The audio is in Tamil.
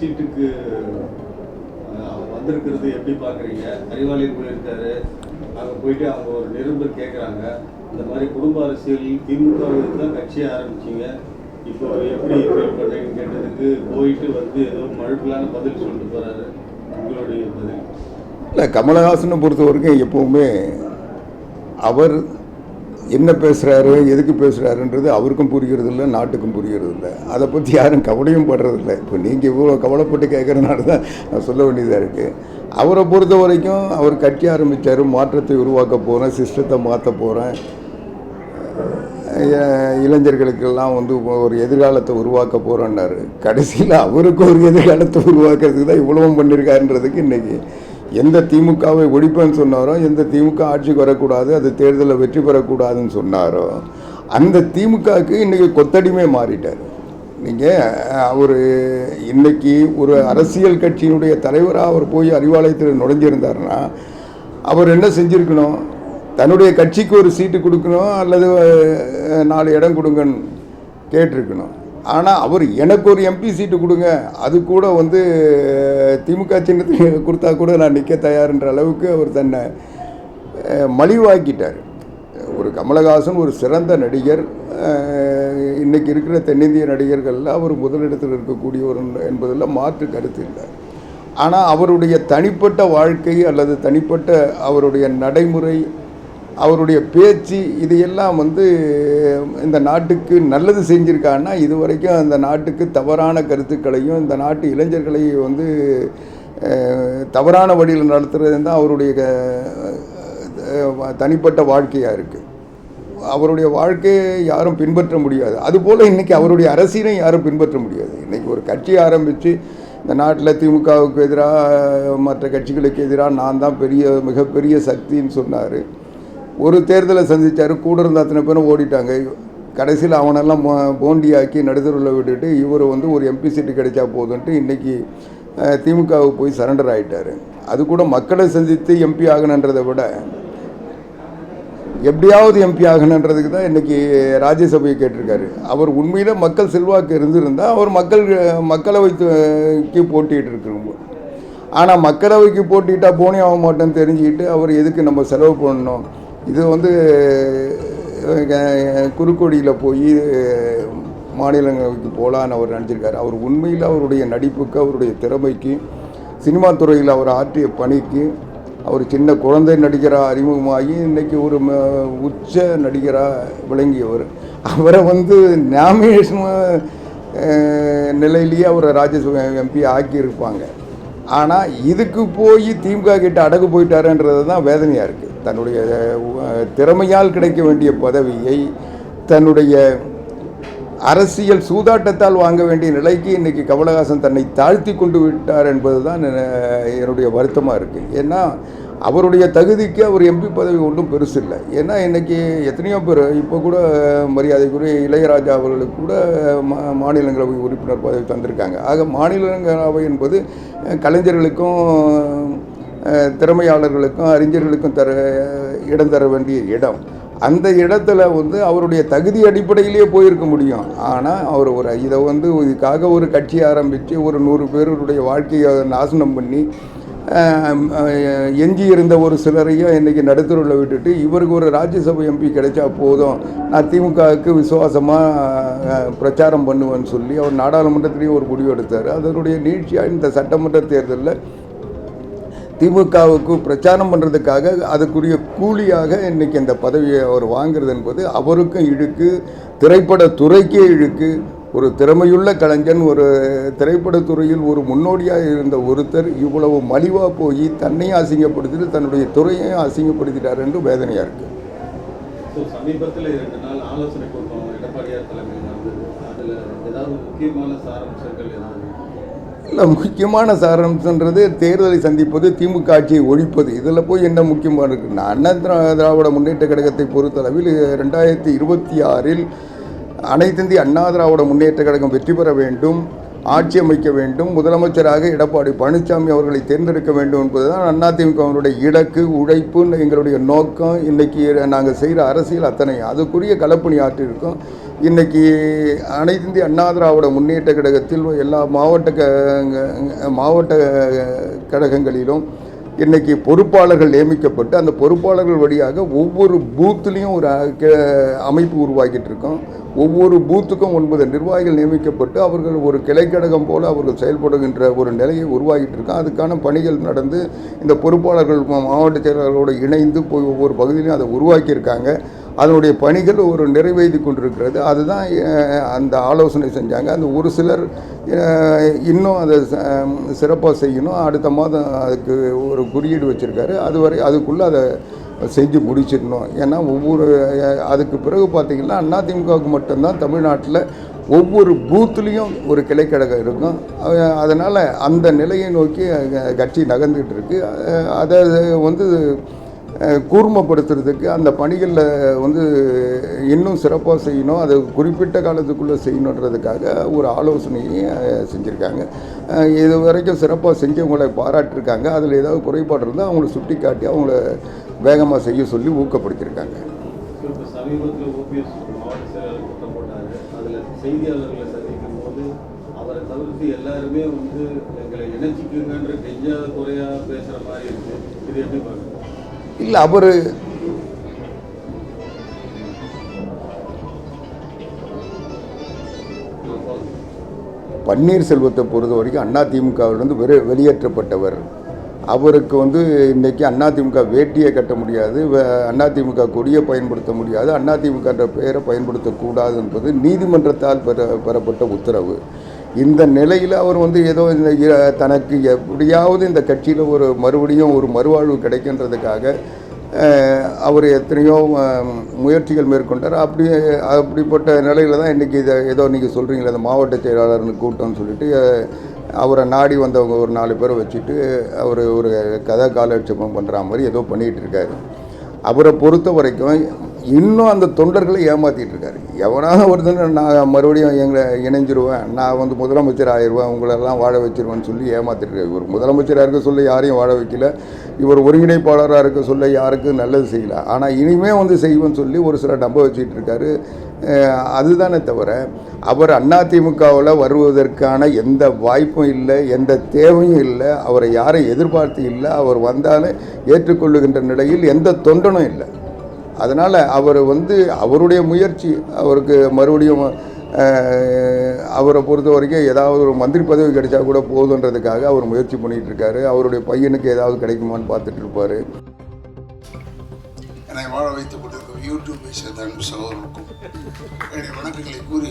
சீட்டுக்கு வந்திருக்கிறது எப்படி பார்க்குறீங்க? அறிவாலயம் போயிருக்காரு அங்கே போயிட்டு அவங்க ஒரு நிருபர் கேட்குறாங்க இந்த மாதிரி குடும்ப அரசியல் திமுக தான் கட்சியை ஆரம்பிச்சிங்க. இப்போ எப்படி ஃபீல் பண்ணுறீங்கன்னு கேட்டதுக்கு போயிட்டு வந்து ஏதோ மழுப்பலான பதில் சொல்லிட்டு போகிறாரு உங்களுடைய பதில்? இல்லை கமலஹாசனை பொறுத்த வரைக்கும் எப்போவுமே அவர் என்ன பேசுகிறாரு எதுக்கு பேசுகிறாருன்றது அவருக்கும் புரிகிறது இல்லை நாட்டுக்கும் புரிகிறது இல்லை அதை பற்றி யாரும் கவலையும் படுறதில்ல. இப்போ நீங்கள் இவ்வளோ கவலைப்பட்டு கேட்குறனால தான் நான் சொல்ல வேண்டியதாக இருக்குது அவரை பொறுத்த வரைக்கும் அவர் கட்சி ஆரம்பித்தார் மாற்றத்தை உருவாக்க போகிறேன் சிஸ்டத்தை மாற்ற போகிறேன் இளைஞர்களுக்கெல்லாம் வந்து ஒரு எதிர்காலத்தை உருவாக்க போகிறோன்னாரு கடைசியில் அவருக்கு ஒரு எதிர்காலத்தை உருவாக்குறதுக்கு தான் இவ்வளவும் பண்ணியிருக்காருன்றதுக்கு இன்றைக்கி எந்த திமுகவை ஒழிப்பேன்னு சொன்னாரோ எந்த திமுக ஆட்சிக்கு வரக்கூடாது அது தேர்தலில் வெற்றி பெறக்கூடாதுன்னு சொன்னாரோ அந்த திமுகவுக்கு இன்றைக்கி கொத்தடிமே மாறிட்டார். நீங்கள் அவர் இன்னைக்கு ஒரு அரசியல் கட்சியினுடைய தலைவராக அவர் போய் அறிவாலயத்தில் நுழைஞ்சிருந்தாருன்னா அவர் என்ன செஞ்சுருக்கணும்? தன்னுடைய கட்சிக்கு ஒரு சீட்டு கொடுக்கணும் அல்லது நாலு இடம் கொடுங்கன்னு கேட்டிருக்கணும். ஆனால் அவர் எனக்கு ஒரு எம்பி சீட்டு கொடுங்க. அது கூட வந்து திமுக சின்னத்துக்கு கொடுத்தா கூட நான் நிற்க தயார்ன்ற அளவுக்கு அவர் தன்னை மலிவாக்கிட்டார். ஒரு கமலஹாசன் ஒரு சிறந்த நடிகர் இன்றைக்கி இருக்கிற தென்னிந்திய நடிகர்களில் அவர் முதலிடத்தில் இருக்கக்கூடியவர் என்பதில் மாற்று கருத்து இல்லை. ஆனால் அவருடைய தனிப்பட்ட வாழ்க்கை அல்லது தனிப்பட்ட அவருடைய நடைமுறை அவருடைய பேச்சு இதையெல்லாம் வந்து இந்த நாட்டுக்கு நல்லது செஞ்சுருக்காருன்னா இது வரைக்கும் அந்த நாட்டுக்கு தவறான கருத்துக்களையும் இந்த நாட்டு இளைஞர்களை வந்து தவறான வழியில் நடத்துகிறது தான் அவருடைய தனிப்பட்ட வாழ்க்கையாக இருக்குது அவருடைய வாழ்க்கையை யாரும் பின்பற்ற முடியாது. அதுபோல் இன்றைக்கி அவருடைய அரசியலையும் யாரும் பின்பற்ற முடியாது. இன்றைக்கி ஒரு கட்சி ஆரம்பித்து இந்த நாட்டில் திமுகவுக்கு எதிராக மற்ற கட்சிகளுக்கு எதிராக நான் தான் பெரிய மிகப்பெரிய சக்தின்னு சொன்னார். ஒரு தேர்தலை சந்தித்தார் கூட இருந்த அத்தனை பேரும் ஓடிட்டாங்க. கடைசியில் அவனெல்லாம் போண்டியாக்கி நடுத்தருவில் விட்டுட்டு இவர் வந்து ஒரு எம்பி சீட்டு கிடைச்சா போதுன்ட்டு இன்றைக்கி திமுகவுக்கு போய் சரண்டர் ஆகிட்டார் அது கூட மக்களை சந்தித்து எம்பி ஆகணுன்றதை விட எப்படியாவது எம்பி ஆகணுன்றதுக்கு தான் இன்றைக்கி ராஜ்யசபையை கேட்டிருக்காரு. அவர் உண்மையில் மக்கள் செல்வாக்கு இருந்திருந்தால் அவர் மக்கள் மக்களவைக்கு போட்டிகிட்டு இருக்கிறோம் ஆனால் மக்களவைக்கு போட்டிட்டா போனே ஆக மாட்டேன்னு தெரிஞ்சுக்கிட்டு அவர் எதுக்கு நம்ம செலவு பண்ணணும்? இது வந்து அஹ், குறுக்கோடியில் போய் மாநிலங்களுக்கு போகலான்னு அவர் நினச்சிருக்காரு. அவர் உண்மையில் அவருடைய நடிப்புக்கு அவருடைய திறமைக்கு சினிமா துறையில் அவர் ஆற்றிய பணிக்கு அவர் சின்ன குழந்தை நடிகராக அறிமுகமாகி இன்றைக்கி ஒரு உச்ச நடிகராக விளங்கியவர். அவரை வந்து நாமினேஷன் நிலையிலேயே அவரை ராஜ்யசபா எம்பி ஆக்கியிருப்பாங்க. ஆனால் இதுக்கு போய் திமுக கிட்ட அடகு போயிட்டாருன்றது தான் வேதனையாக இருக்குது தன்னுடைய திறமையால் கிடைக்க வேண்டிய பதவியை தன்னுடைய அரசியல் சூதாட்டத்தால் வாங்க வேண்டிய நிலைக்கு இன்றைக்கி கமலஹாசன் தன்னை தாழ்த்தி கொண்டு விட்டார் என்பது தான் என்னுடைய வருத்தமாக இருக்குது ஏன்னா அவருடைய தகுதிக்கு அவர் எம்பி பதவி ஒன்றும் பெருசு இல்லை. ஏன்னா இன்றைக்கி எத்தனையோ பேர் இப்போ கூட மரியாதைக்குரிய இளையராஜா அவர்களுக்கு கூட மா மாநிலங்களவை உறுப்பினர் பதவி தந்திருக்காங்க. ஆக மாநிலங்களவை என்பது கலைஞர்களுக்கும் திறமையாளர்களுக்கும் அறிஞர்களுக்கும் தர இடம் தர வேண்டிய இடம். அந்த இடத்துல வந்து அவருடைய தகுதி அடிப்படையிலேயே போயிருக்க முடியும். ஆனால் அவர் ஒரு இதை வந்து இதுக்காக ஒரு கட்சி ஆரம்பித்து ஒரு நூறு பேருடைய வாழ்க்கையை நாசனம் பண்ணி எஞ்சி இருந்த ஒரு சிலரையும் இன்றைக்கி நடுத்தருவில் விட்டுட்டு இவருக்கு ஒரு ராஜ்யசபை எம்பி கிடைச்சா போதும். நான் திமுகவுக்கு விசுவாசமாக பிரச்சாரம் பண்ணுவேன்னு சொல்லி அவர் நாடாளுமன்றத்திலேயே ஒரு முடிவு எடுத்தார். அதனுடைய நீட்சியாக இந்த சட்டமன்ற தேர்தலில் திமுகவுக்கு பிரச்சாரம் பண்ணுறதுக்காக அதுக்குரிய கூலியாக இன்னைக்கு இந்த பதவியை அவர் வாங்கிறது என்பது அவருக்கும் இழுக்கு திரைப்பட துறைக்கே இழுக்கு. ஒரு திறமையுள்ள கலைஞன் ஒரு திரைப்பட துறையில் ஒரு முன்னோடியாக இருந்த ஒருத்தர் இவ்வளவு மலிவாக போய் தன்னையும் அசிங்கப்படுத்திட்டு தன்னுடைய துறையையும் அசிங்கப்படுத்திட்டார் என்று வேதனையாக இருக்குது சமீபத்தில் இரண்டு நாள் ஆலோசனை கூட்டம் எடப்பாடியார் தலைமையில் அதில் ஏதாவது முக்கியமான சாரம்சங்கள் ஏதாவது? முக்கியமான சாரம்சன்றது தேர்தலை சந்திப்பது திமுக ஆட்சியை ஒழிப்பது. இதில் போய் என்ன முக்கியமாக இருக்குன்னா அண்ணா திரா- திராவிட முன்னேற்ற கழகத்தை பொறுத்தளவில் ரெண்டாயிரத்தி இருபத்தி ஆறில் அனைத்திந்திய அண்ணா திராவிட முன்னேற்ற கழகம் வெற்றி பெற வேண்டும் ஆட்சி அமைக்க வேண்டும் முதலமைச்சராக எடப்பாடி பழனிசாமி அவர்களை தேர்ந்தெடுக்க வேண்டும் என்பதுதான் அதிமுகவினுடைய இலக்கு உழைப்பு எங்களுடைய நோக்கம். இன்றைக்கி நாங்கள் செய்கிற அரசியல் அத்தனை. அதுக்குரிய களப்பணி ஆற்றிருக்கோம். இன்றைக்கி அனைத்து இந்திய அண்ணா திராவிட முன்னேற்ற கழகத்தில் எல்லா மாவட்ட க- மாவட்ட கழகங்களிலும் இன்றைக்கி பொறுப்பாளர்கள் நியமிக்கப்பட்டு அந்த பொறுப்பாளர்கள் வழியாக ஒவ்வொரு பூத்துலேயும் ஒரு அமைப்பு உருவாக்கிட்டு இருக்கோம். ஒவ்வொரு பூத்துக்கும் ஒன்பது நிர்வாகிகள் நியமிக்கப்பட்டு அவர்கள் ஒரு கிளைக்கழகம் போல அவர்கள் செயல்படுகின்ற ஒரு நிலையை உருவாகிட்டு இருக்கோம். அதுக்கான பணிகள் நடந்து இந்த பொறுப்பாளர்கள் மாவட்ட செயலாளர்களோடு இணைந்து போய் ஒவ்வொரு பகுதியிலையும் அதை உருவாக்கியிருக்காங்க. அதனுடைய பணிகள் ஒரு நிறைவேறி கொண்டிருக்கிறது. அதுதான் அந்த ஆலோசனை செஞ்சாங்க. அந்த ஒரு சிலர் இன்னும் அதை சிறப்பாக செய்யணும். அடுத்த மாதம் அதுக்கு ஒரு குறியீடு வச்சுருக்காரு. அதுவரை அதுக்குள்ளே அதை செஞ்சு முடிச்சிடணும். ஏன்னா ஒவ்வொரு அதுக்கு பிறகு பார்த்திங்கன்னா அதிமுகவுக்கு மட்டும்தான் தமிழ்நாட்டில் ஒவ்வொரு பூத்துலேயும் ஒரு கிளைக்கழகம் இருக்கும். அதனால் அந்த நிலையை நோக்கி கட்சி நகர்ந்துக்கிட்டு இருக்குது அதை வந்து கூர்மப்படுத்துறதுக்கு அந்த பணிகளில் வந்து இன்னும் சிறப்பாக செய்யணும். அது குறிப்பிட்ட காலத்துக்குள்ளே செய்யணுன்றதுக்காக ஒரு ஆலோசனையை செஞ்சுருக்காங்க. இது வரைக்கும் சிறப்பாக செஞ்சவங்களை பாராட்டிருக்காங்க. அதில் ஏதாவது குறைபாடு இருந்தால் அவங்கள சுட்டி காட்டி அவங்கள வேகமாக செய்ய சொல்லி ஊக்கப்படுத்தியிருக்காங்க செய்தியாளர்களை சந்திக்கும் போது அவரை தவிர்த்து எல்லாருமே வந்து எங்களை இணைச்சிக்குங்கன்ற கெஞ்சாத குறையா பேசுகிற மாதிரி இருக்கு. இது எப்படி பார்க்குறீங்க? இல்லை அவர் பன்னீர்செல்வத்தை பொறுத்த வரைக்கும் அண்ணா அதிமுகவிலிருந்து வெறு வெளியேற்றப்பட்டவர். அவருக்கு வந்து இன்றைக்கி அதிமுக வேட்டியை கட்ட முடியாது அதிமுக கொடியை பயன்படுத்த முடியாது அதிமுகன்ற பெயரை பயன்படுத்தக்கூடாது என்பது நீதிமன்றத்தால் பெற பெறப்பட்ட உத்தரவு. இந்த நிலையில் அவர் வந்து ஏதோ இந்த தனக்கு எப்படியாவது இந்த கட்சியில் ஒரு மறுபடியும் ஒரு மறுவாழ்வு கிடைக்கின்றதுக்காக அவர் எத்தனையோ முயற்சிகள் மேற்கொண்டார். அப்படி அப்படிப்பட்ட நிலையில் தான் இன்றைக்கி இதை ஏதோ நீங்கள் சொல்கிறீங்களே அந்த மாவட்ட செயலாளர்னு கூட்டம்னு சொல்லிட்டு அவரை நாடி வந்தவங்க ஒரு நாலு பேரை வச்சுட்டு அவர் ஒரு கதை காலட்சேபம் பண்ணுற மாதிரி ஏதோ பண்ணிகிட்டு இருக்காரு. அவரை பொறுத்த வரைக்கும் இன்னும் அந்த தொண்டர்களை ஏமாத்திட்டு இருக்காரு. எவனாவது ஒருத்தன் நான் மறுபடியும் எங்களை இணைஞ்சிருவேன் நான் வந்து முதலமைச்சர் ஆயிடுவேன் உங்களெல்லாம் வாழ வச்சிருவேன்னு சொல்லி ஏமாத்திட்டு இருக்காரு. இவர் முதலமைச்சராக இருக்க சொல்ல யாரையும் வாழ வைக்கல. இவர் ஒருங்கிணைப்பாளராக இருக்க சொல்ல யாருக்கும் நல்லது செய்யல. ஆனால் இனிமே வந்து செய்வேன்னு சொல்லி ஒரு சில நம்ப வச்சுட்டு இருக்காரு. அதுதானே தவிர அவர் அதிமுகவில் வருவதற்கான எந்த வாய்ப்பும் இல்லை எந்த தேவையும் இல்லை அவரை யாரும் எதிர்பார்த்து இல்லை அவர் வந்தாலும் ஏற்றுக்கொள்ளுகின்ற நிலையில் எந்த தொண்டனும் இல்லை. அதனால் அவர் வந்து அவருடைய முயற்சி அவருக்கு மறுபடியும் அவரை பொறுத்த வரைக்கும் ஏதாவது ஒரு மந்திரி பதவி கிடைச்சா கூட போதுன்றதுக்காக அவர் முயற்சி பண்ணிகிட்டு இருக்காரு அவருடைய பையனுக்கு ஏதாவது கிடைக்குமான்னு பார்த்துட்டு இருப்பார் என்னை வாழ வைத்துக் கொண்டிருக்கும் யூடியூபை அன்பு சகோதரருக்கும் என்னுடைய வணக்கங்களை கூறி